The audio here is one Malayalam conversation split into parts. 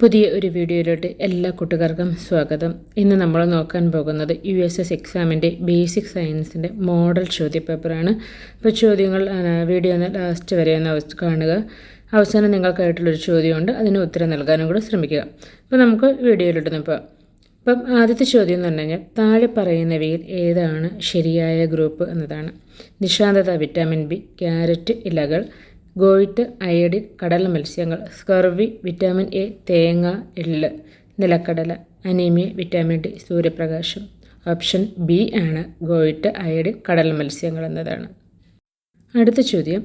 പുതിയ ഒരു വീഡിയോയിലോട്ട് എല്ലാ കൂട്ടുകാർക്കും സ്വാഗതം. ഇന്ന് നമ്മൾ നോക്കാൻ പോകുന്നത് യു എസ് എസ് എക്സാമിന്റെ ബേസിക് സയൻസിന്റെ മോഡൽ ചോദ്യപേപ്പറാണ്. അപ്പോൾ ചോദ്യങ്ങൾ വീഡിയോ ഒന്ന് ലാസ്റ്റ് വരെ ഒന്ന് കാണുക. അവസാനം നിങ്ങൾക്കായിട്ടുള്ളൊരു ചോദ്യമുണ്ട്. അതിന് ഉത്തരം നൽകാനും കൂടെ ശ്രമിക്കുക. അപ്പോൾ നമുക്ക് വീഡിയോയിലോട്ട് പോകാം അപ്പം ആദ്യത്തെ ചോദ്യം എന്ന് പറഞ്ഞു കഴിഞ്ഞാൽ താഴെ പറയുന്നവയിൽ ഏതാണ് ശരിയായ ഗ്രൂപ്പ് എന്നതാണ്. നിശാന്തത വിറ്റാമിൻ ബി ക്യാരറ്റ് ഇലകൾ. ഗോയിറ്റ് അയഡിൻ കടൽ മത്സ്യങ്ങൾ സ്കർവി വിറ്റാമിൻ എ തേങ്ങ എള്ള് നിലക്കടല അനീമിയ വിറ്റാമിൻ ഡി സൂര്യപ്രകാശം. ഓപ്ഷൻ ബി ആണ് ഗോയിറ്റ് അയഡിൻ കടൽ മത്സ്യങ്ങൾ എന്നതാണ്. അടുത്ത ചോദ്യം.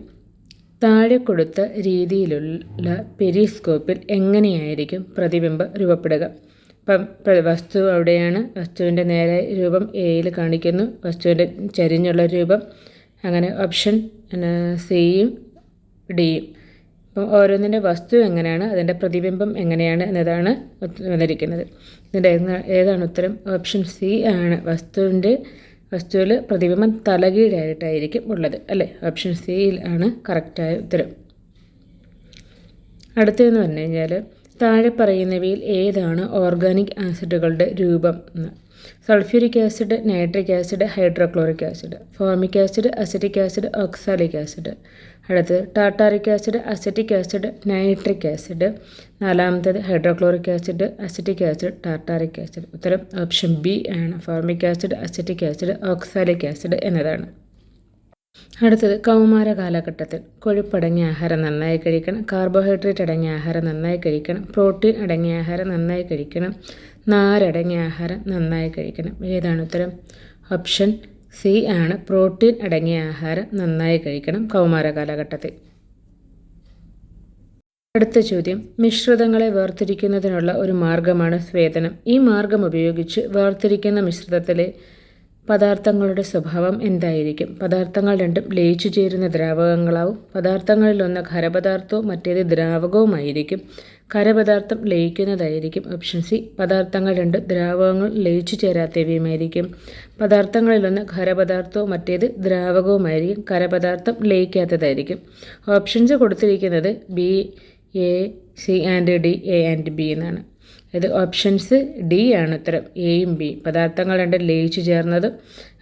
താഴെ കൊടുത്ത രീതിയിലുള്ള പെരിസ്കോപ്പിൽ എങ്ങനെയായിരിക്കും പ്രതിബിംബം രൂപപ്പെടുക? ഇപ്പം വസ്തു അവിടെയാണ്. വസ്തുവിന്റെ നേരെ രൂപം എയിൽ കാണിക്കുന്നു. വസ്തുവിന്റെ ചരിഞ്ഞുള്ള രൂപം. അങ്ങനെ ഓപ്ഷൻ സിയും ഡിയും അപ്പം ഓരോന്നിന്റെ വസ്തു എങ്ങനെയാണ് അതിന്റെ പ്രതിബിംബം എങ്ങനെയാണ് എന്നതാണ് വന്നിരിക്കുന്നത് ഇതിന്റെ ഏതാണ് ഉത്തരം? ഓപ്ഷൻ സി ആണ്. വസ്തുവിന്റെ വസ്തുവിൽ പ്രതിബിംബം തലകീഴായിട്ടായിരിക്കും ഉള്ളത് അല്ലേ? ഓപ്ഷൻ സിയിൽ ആണ് കറക്റ്റായ ഉത്തരം. അടുത്തതെന്ന് പറഞ്ഞു കഴിഞ്ഞാൽ താഴെ പറയുന്നവയിൽ ഏതാണ് ഓർഗാനിക് ആസിഡുകളുടെ രൂപം എന്ന്. Sulphuric acid nitric acid hydrochloric acid formic acid acetic acid oxalic acid. അടുത്തത് tartaric acid acetic acid nitric acid നാലാമത്തേത് hydrochloric acid acetic acid tartaric acid ഉത്തരം ഓപ്ഷൻ ബി ആണ്. Formic acid acetic acid oxalic acid എന്നതാണ്. അടുത്തത് കൗമാര കാലഘട്ടത്തിൽ കൊഴുപ്പടങ്ങിയ ആഹാരം നന്നായി കഴിക്കണം. കാർബോഹൈഡ്രേറ്റ് അടങ്ങിയ ആഹാരം നന്നായി കഴിക്കണം. പ്രോട്ടീൻ അടങ്ങിയ ആഹാരം നന്നായി കഴിക്കണം. നാരടങ്ങിയ ആഹാരം നന്നായി കഴിക്കണം. ഏതാണ് ഉത്തരം? ഓപ്ഷൻ സി ആണ് പ്രോട്ടീൻ അടങ്ങിയ ആഹാരം നന്നായി കഴിക്കണം കൗമാര കാലഘട്ടത്തിൽ. അടുത്ത ചോദ്യം മിശ്രിതങ്ങളെ വേർതിരിക്കുന്നതിനുള്ള ഒരു മാർഗമാണ് സ്വേദനം. ഈ മാർഗം ഉപയോഗിച്ച് വേർതിരിക്കുന്ന മിശ്രിതത്തിലെ പദാർത്ഥങ്ങളുടെ സ്വഭാവം എന്തായിരിക്കും? പദാർത്ഥങ്ങൾ രണ്ടും ലയിച്ചു ചേരുന്ന ദ്രാവകങ്ങളാവും. പദാർത്ഥങ്ങളിലൊന്ന് ഖരപദാർത്ഥവും മറ്റേത് ദ്രാവകവുമായിരിക്കും. ഖരപദാർത്ഥം ലയിക്കുന്നതായിരിക്കും. ഓപ്ഷൻ സി പദാർത്ഥങ്ങൾ രണ്ട് ദ്രാവകങ്ങൾ ലയിച്ചു ചേരാത്തവയുമായിരിക്കും. പദാർത്ഥങ്ങളിലൊന്ന് ഖരപദാർത്ഥവും മറ്റേത് ദ്രാവകവുമായിരിക്കും. ഖരപദാർത്ഥം ലയിക്കാത്തതായിരിക്കും. ഓപ്ഷൻസ് കൊടുത്തിരിക്കുന്നത് B A C and D A and B എന്നാണ്. ഇത് ഓപ്ഷൻസ് ഡി ആണ് ഉത്തരം. എയും ബി പദാർത്ഥങ്ങൾ രണ്ട് ലയിച്ചു ചേർന്നതും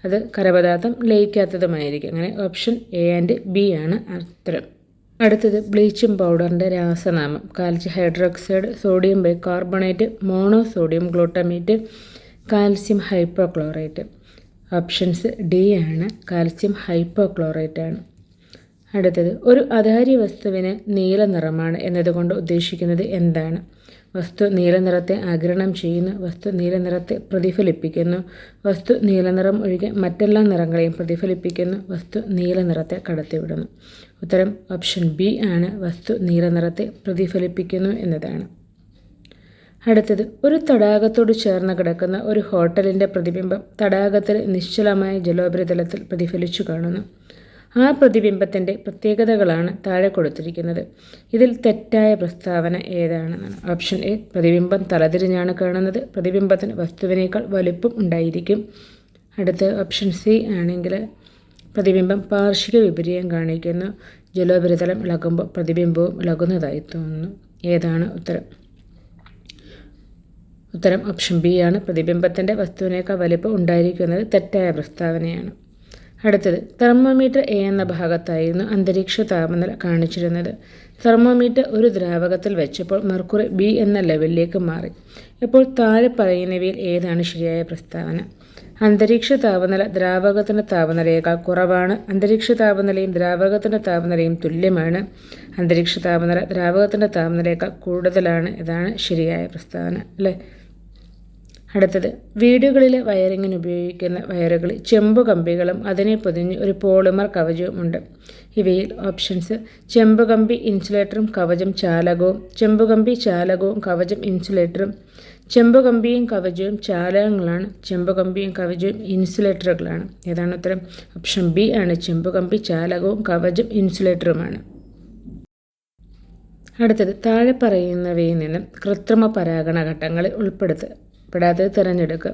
അത് കരപദാർത്ഥം ലയിക്കാത്തതുമായിരിക്കും. അങ്ങനെ ഓപ്ഷൻ എ ആൻഡ് ബി ആണ് ഉത്തരം. അടുത്തത് ബ്ലീച്ചിങ് പൗഡറിന്റെ രാസനാമം. Calcium hydroxide sodium bicarbonate mono sodium glutamate calcium hypochlorite. Options D ആണ് കാൽസ്യം ഹൈപ്പോക്ലോറേറ്റ് ആണ് അടുത്തത് ഒരു അധാരി വസ്തുവിന് നീല നിറമാണ് എന്നതുകൊണ്ട് ഉദ്ദേശിക്കുന്നത് എന്താണ്? വസ്തു നീലനിറത്തെ ആഗിരണം ചെയ്യുന്നു. വസ്തു നീലനിറത്തെ പ്രതിഫലിപ്പിക്കുന്നു. വസ്തു നീലനിറം ഒഴികെ മറ്റെല്ലാ നിറങ്ങളെയും പ്രതിഫലിപ്പിക്കുന്നു. വസ്തു നീലനിറത്തെ കടത്തിവിടുന്നു. ഉത്തരം ഓപ്ഷൻ ബി ആണ്. വസ്തു നീല നിറത്തെ പ്രതിഫലിപ്പിക്കുന്നു എന്നതാണ്. അടുത്തത് ഒരു തടാകത്തോട് ചേർന്ന് കിടക്കുന്ന ഒരു ഹോട്ടലിന്റെ പ്രതിബിംബം തടാകത്തിൽ നിശ്ചലമായ ജലോപരിതലത്തിൽ പ്രതിഫലിച്ചു കാണുന്നു. ആ പ്രതിബിംബത്തിന്റെ പ്രത്യേകതകളാണ് താഴെ കൊടുത്തിരിക്കുന്നത്. ഇതിൽ തെറ്റായ പ്രസ്താവന ഏതാണെന്നാണ്. ഓപ്ഷൻ എ പ്രതിബിംബം തലതിരിഞ്ഞാണ് കാണുന്നത്. പ്രതിബിംബത്തിന് വസ്തുവിനേക്കാൾ വലുപ്പം ഉണ്ടായിരിക്കും. അടുത്ത ഓപ്ഷൻ സി ആണെങ്കിൽ പ്രതിബിംബം പാർശ്വിക വിപര്യം കാണിക്കുന്നു. ജലോപരിതലം ഇളകുമ്പോൾ പ്രതിബിംബവും ഇളകുന്നതായി തോന്നുന്നു. ഏതാണ് ഉത്തരം? ഉത്തരം ഓപ്ഷൻ ബി ആണ്. പ്രതിബിംബത്തിന്റെ വസ്തുവിനേക്കാൾ വലിപ്പം ഉണ്ടായിരിക്കുന്നത് തെറ്റായ പ്രസ്താവനയാണ്. അടുത്തത് തെർമോമീറ്റർ എ എന്ന ഭാഗത്തായിരുന്നു അന്തരീക്ഷ താപനില കാണിച്ചിരുന്നത്. തെർമോമീറ്റർ ഒരു ദ്രാവകത്തിൽ വെച്ചപ്പോൾ മെർക്കുറി ബി എന്ന ലെവലിലേക്ക് മാറി. ഇപ്പോൾ താഴെ പറയുന്നവയിൽ ഏതാണ് ശരിയായ പ്രസ്താവന? അന്തരീക്ഷ താപനില ദ്രാവകത്തിന്റെ താപനിലയേക്കാൾ കുറവാണ്. അന്തരീക്ഷ താപനിലയും ദ്രാവകത്തിന്റെ താപനിലയും തുല്യമാണ്. അന്തരീക്ഷ താപനില ദ്രാവകത്തിന്റെ താപനിലയേക്കാൾ കൂടുതലാണ്. ഇതാണ് ശരിയായ പ്രസ്താവന അല്ലേ? അടുത്തത് വീടുകളിലെ വയറിങ്ങിന് ഉപയോഗിക്കുന്ന വയറുകളിൽ ചെമ്പ് കമ്പികളും അതിനെ പൊതിഞ്ഞ് ഒരു പോളിമർ കവചവും ഉണ്ട്. ഇവയിൽ ഓപ്ഷൻസ് ചെമ്പ് കമ്പി ഇൻസുലേറ്ററും കവചം ചാലകവും ചെമ്പ് കമ്പി ചാലകവും കവചം ഇൻസുലേറ്ററും ചെമ്പ് കമ്പിയും കവചവും ചാലകങ്ങളാണ് ചെമ്പ് കമ്പിയും കവചവും ഇൻസുലേറ്ററുകളാണ്. ഏതാണ് ഉത്തരം? ഓപ്ഷൻ ബി ആണ് ചെമ്പ് കമ്പി ചാലകവും കവചം ഇൻസുലേറ്ററുമാണ്. അടുത്തത് താഴെ പറയുന്നവയിൽ നിന്നും കൃത്രിമ പരാഗണ ഘട്ടങ്ങളിൽ ഉൾപ്പെടുത്തുക പെടാത്തത് തിരഞ്ഞെടുക്കുക.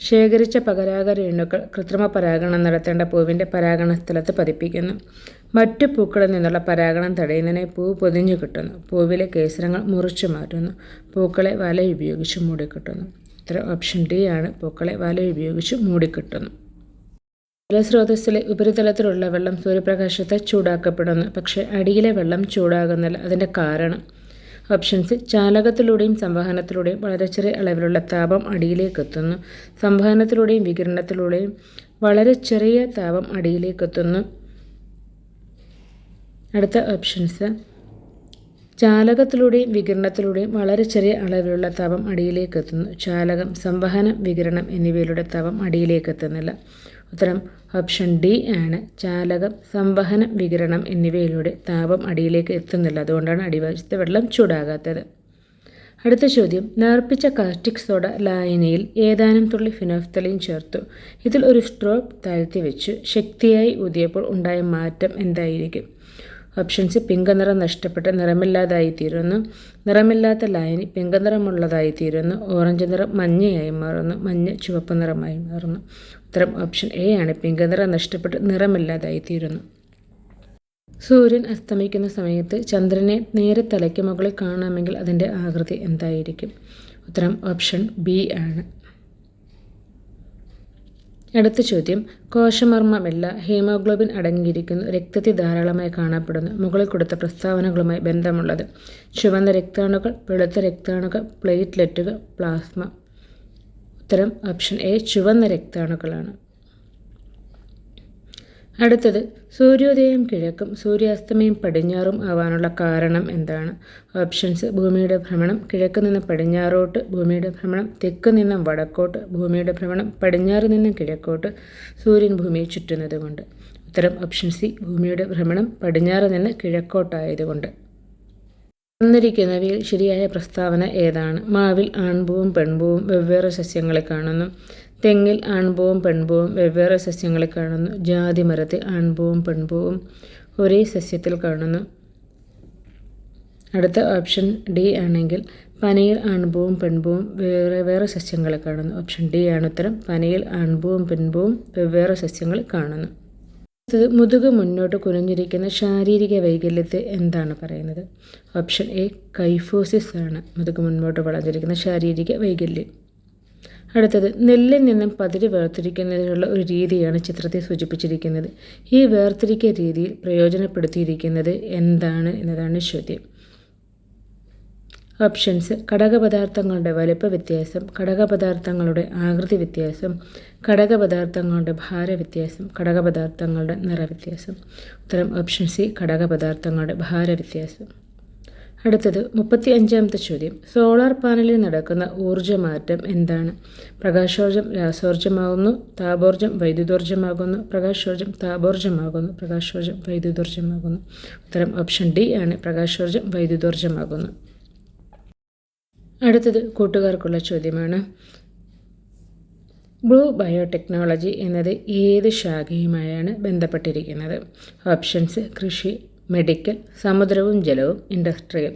ശേഖരിച്ച പകരാക രേണുക്കൾ കൃത്രിമ പരാഗണം നടത്തേണ്ട പൂവിന്റെ പരാഗണ സ്ഥലത്ത് പതിപ്പിക്കുന്നു. മറ്റു പൂക്കളിൽ നിന്നുള്ള പരാഗണം തടയുന്നതിനെ പൂവ് പൊതിഞ്ഞു കിട്ടുന്നു. പൂവിലെ കേസരങ്ങൾ മുറിച്ചു മാറ്റുന്നു. പൂക്കളെ വല ഉപയോഗിച്ച് മൂടിക്കിട്ടുന്നു ഇത്ര ഓപ്ഷൻ ഡി ആണ്. പൂക്കളെ വല ഉപയോഗിച്ച് മൂടിക്കിട്ടുന്നു ജലസ്രോതസ്സിലെ ഉപരിതലത്തിലുള്ള വെള്ളം സൂര്യപ്രകാശത്തെ ചൂടാക്കപ്പെടുന്നു. പക്ഷേ അടിയിലെ വെള്ളം ചൂടാകുന്നില്ല അതിന്റെ കാരണം ഓപ്ഷൻസ് ചാലകത്തിലൂടെയും സംവഹനത്തിലൂടെയും വളരെ ചെറിയ അളവിലുള്ള താപം അടിയിലേക്ക് എത്തുന്നു സംവഹനത്തിലൂടെയും വികിരണത്തിലൂടെയും വളരെ ചെറിയ താപം അടിയിലേക്ക് എത്തുന്നു അടുത്ത ഓപ്ഷൻസ് ചാലകത്തിലൂടെയും വികിരണത്തിലൂടെയും വളരെ ചെറിയ അളവിലുള്ള താപം അടിയിലേക്ക് എത്തുന്നു ചാലകം സംവഹനം വികിരണം എന്നിവയിലൂടെ താപം അടിയിലേക്ക് എത്തുന്നില്ല ഉത്തരം ഓപ്ഷൻ ഡി ആണ്. ചാലകം സംവഹനം വികിരണം എന്നിവയിലൂടെ താപം അടിയിലേക്ക് എത്തുന്നില്ല. അതുകൊണ്ടാണ് അടിവശത്തെ വെള്ളം ചൂടാകാത്തത്. അടുത്ത ചോദ്യം. നേർപ്പിച്ച കാസ്റ്റിക് സോഡ ലായനിയിൽ ഏതാനും തുള്ളി ഫിനോഫ്തലിൻ ചേർത്തു. ഇതിൽ ഒരു സ്ട്രോപ്പ് താഴ്ത്തി വെച്ച്. ശക്തിയായി ഊതിയപ്പോൾ ഉണ്ടായ മാറ്റം എന്തായിരിക്കും? ഓപ്ഷൻസ് പിങ്ക് നിറം നഷ്ടപ്പെട്ട് നിറമില്ലാതായിത്തീരുന്നു. നിറമില്ലാത്ത ലായനി പിങ്ക് നിറമുള്ളതായിത്തീരുന്നു ഓറഞ്ച് നിറം മഞ്ഞയായി മാറുന്നു. മഞ്ഞ ചുവപ്പ് നിറമായി മാറുന്നു. ഉത്തരം ഓപ്ഷൻ എ ആണ്. പിങ്ക് നിറം നഷ്ടപ്പെട്ട് നിറമില്ലാതായിത്തീരുന്നു. സൂര്യൻ അസ്തമിക്കുന്ന സമയത്ത് ചന്ദ്രനെ നേരെ തലയ്ക്ക് മുകളിൽ കാണാമെങ്കിൽ അതിന്റെ ആകൃതി എന്തായിരിക്കും? ഉത്തരം ഓപ്ഷൻ ബി ആണ്. അടുത്ത ചോദ്യം. കോശമർമ്മമില്ല ഹീമോഗ്ലോബിൻ അടങ്ങിയിരിക്കുന്നു രക്തത്തിൽ ധാരാളമായി കാണപ്പെടുന്നു മുകളിൽ കൊടുത്ത പ്രസ്താവനകളുമായി ബന്ധമുള്ളത്. ചുവന്ന രക്താണുക്കൾ വെളുത്ത രക്താണുക്കൾ പ്ലേറ്റ്ലെറ്റുകൾ പ്ലാസ്മ. ഉത്തരം ഓപ്ഷൻ എ ചുവന്ന രക്താണുക്കളാണ്. അടുത്തത് സൂര്യോദയം കിഴക്കും സൂര്യാസ്തമയം പടിഞ്ഞാറും ആവാനുള്ള കാരണം എന്താണ്? ഓപ്ഷൻസ് ഭൂമിയുടെ ഭ്രമണം കിഴക്ക് നിന്ന് പടിഞ്ഞാറോട്ട് ഭൂമിയുടെ ഭ്രമണം തെക്ക് നിന്ന് വടക്കോട്ട് ഭൂമിയുടെ ഭ്രമണം പടിഞ്ഞാറ് നിന്ന് കിഴക്കോട്ട് സൂര്യൻ ഭൂമിയെ ചുറ്റുന്നത് കൊണ്ട് ഉത്തരം ഓപ്ഷൻ സി ഭൂമിയുടെ ഭ്രമണം പടിഞ്ഞാറ് നിന്ന് കിഴക്കോട്ടായതുകൊണ്ട്. തന്നിരിക്കുന്നവയിൽ ശരിയായ പ്രസ്താവന ഏതാണ്? മാവിൽ ആൺപൂവും പെൺപൂവും വെവ്വേറെ സസ്യങ്ങളെ കാണുന്നു. തെങ്ങിൽ ആൺപൂവും പെൺപൂവും വെവ്വേറെ സസ്യങ്ങളെ കാണുന്നു. ജാതി മരത്തിൽ ആൺപൂവും പെൺപൂവും ഒരേ സസ്യത്തിൽ കാണുന്നു. അടുത്ത ഓപ്ഷൻ ഡി ആണെങ്കിൽ പനയിൽ ആൺപൂവും പെൺപൂവും വേറെ വേറെ സസ്യങ്ങളെ കാണുന്നു. ഓപ്ഷൻ ഡി ആണ് ഉത്തരം. പനയിൽ ആൺപൂവും പെൺപൂവും വെവ്വേറെ സസ്യങ്ങൾ കാണുന്നു. മുതുക് മുന്നോട്ട് കുനിഞ്ഞിരിക്കുന്ന ശാരീരിക വൈകല്യത്തെ എന്താണ് പറയുന്നത്? ഓപ്ഷൻ എ കൈഫോസിസ് ആണ് മുതുക് മുന്നോട്ട് വളഞ്ഞിരിക്കുന്ന ശാരീരിക വൈകല്യം. അടുത്തത് നെല്ലിൽ നിന്നും പതിര് വേർതിരിക്കുന്നതിനുള്ള ഒരു രീതിയാണ് ചിത്രത്തെ സൂചിപ്പിച്ചിരിക്കുന്നത്. ഈ വേർതിരിക്കൽ രീതിയിൽ പ്രയോജനപ്പെടുത്തിയിരിക്കുന്നത് എന്താണ് എന്നതാണ് ചോദ്യം. ഓപ്ഷൻസ് ഘടകപദാർത്ഥങ്ങളുടെ വലുപ്പ വ്യത്യാസം ഘടകപദാർത്ഥങ്ങളുടെ ആകൃതി വ്യത്യാസം ഘടകപദാർത്ഥങ്ങളുടെ ഭാര വ്യത്യാസം ഘടകപദാർത്ഥങ്ങളുടെ നിറവ്യത്യാസം ഉത്തരം ഓപ്ഷൻ സി ഘടകപദാർത്ഥങ്ങളുടെ ഭാര വ്യത്യാസം. അടുത്തത് മുപ്പത്തി അഞ്ചാമത്തെ ചോദ്യം സോളാർ പാനലിൽ നടക്കുന്ന ഊർജമാറ്റം എന്താണ്? പ്രകാശോർജം രാസോർജമാകുന്നു താപോർജം വൈദ്യുതോർജമാകുന്നു പ്രകാശോർജം താപോർജമാകുന്നു പ്രകാശോർജം വൈദ്യുതോർജമാകുന്നു ഉത്തരം ഓപ്ഷൻ ഡി ആണ് പ്രകാശോർജം വൈദ്യുതോർജമാകുന്നു അടുത്തത് കൂട്ടുകാർക്കുള്ള ചോദ്യമാണ്. ബ്ലൂ ബയോടെക്നോളജി എന്നത് ഏത് ശാഖയുമായാണ് ബന്ധപ്പെട്ടിരിക്കുന്നത്? ഓപ്ഷൻസ് കൃഷി മെഡിക്കൽ സമുദ്രവും ജലവും ഇൻഡസ്ട്രിയൽ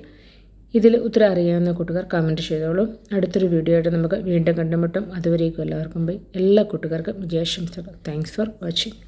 ഇതിൽ ഉത്തരം അറിയാവുന്ന കൂട്ടുകാർ കമന്റ് ചെയ്തോളൂ. അടുത്തൊരു വീഡിയോ ആയിട്ട് നമുക്ക് വീണ്ടും കണ്ടുമുട്ടും. അതുവരേക്കും എല്ലാവർക്കും പോയി. എല്ലാ കൂട്ടുകാർക്കും വിജയാശംസകൾ. Thanks for watching